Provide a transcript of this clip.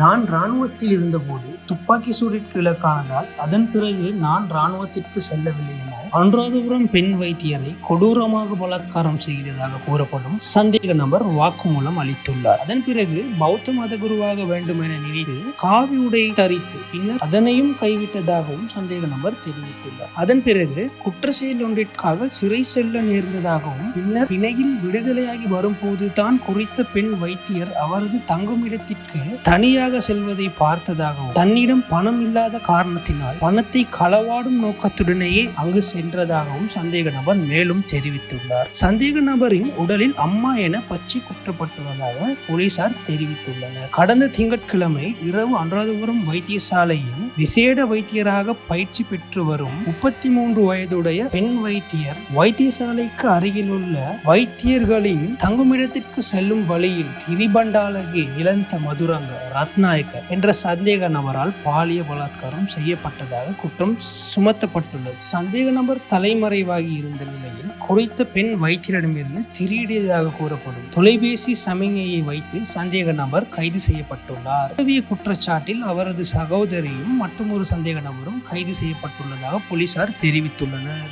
நான் இராணுவத்தில் இருந்தபோது துப்பாக்கி சூடிற்கு இலக்கானதால் அதன் பிறகு நான் இராணுவத்திற்கு செல்லவில்லை என அனுராதபுரம் பெண் வைத்தியரை கொடூரமாக பலாத்காரம் செய்ததாக கூறப்படும் சந்தேக நபர் வாக்குமூலம் அளித்துள்ளார். அதன் பிறகு பௌத்த மத குருவாக வேண்டும் என நினைத்து காவி உடை தரித்து பின்னர் அதனையும் கைவிட்டதாகவும் சந்தேக நபர் தெரிவித்துள்ளார். அதன் பிறகு குற்ற செயல் ஒன்றிற்காக சிறை செல்ல நேர்ந்ததாகவும் பின்னர் பிணையில் விடுதலையாகி வரும்போது தான் குறித்த பெண் வைத்தியர் அவரது தங்கும் இடத்திற்கு தனியாக செல்வதை பார்த்ததாகவும் தன்னிடம் பணம் இல்லாத காரணத்தினால் பணத்தை களவாடும் நோக்கத்துடனேயே அங்கு சென்றதாகவும் சந்தேக நபர் மேலும் தெரிவித்துள்ளார். சந்தேக நபரின் உடலில் அம்மா என பச்சை குற்றப்பட்டுள்ளதாக போலீசார் தெரிவித்துள்ளனர். கடந்த திங்கட்கிழமை இரவு அனுராதபுரம் வைத்தியசாலையில் விசேட வைத்தியராக பயிற்சி பெற்று வரும் முப்பத்தி மூன்று வயதுடைய பெண் வைத்தியர் வைத்தியசாலைக்கு அருகில் உள்ள வைத்தியர்களின் தங்குமிடத்திற்கு செல்லும் வழியில் கிரிபண்டாலகி நிலந்த மதுரங்க ரத்நாயக்க என்ற சந்தேக நபரால் பாலிய பலாத்காரம் செய்யப்பட்டதாக குற்றம் சுமத்தப்பட்டுள்ளது. சந்தேக நபர் தலைமறைவாகி இருந்த நிலையில் குறித்த பெண் வைத்தியரிடமிருந்து திரியிடியதாக கூறப்படும் தொலைபேசி சமிகையை வைத்து சந்தேக நபர் கைது செய்யப்பட்டுள்ளார். உதவிய குற்றச்சாட்டில் அவரது சகோதரியும் மற்றும் ஒரு சந்தேக நபரும் கைது செய்யப்பட்டுள்ளதாக போலீசார் தெரிவித்துள்ளனர்.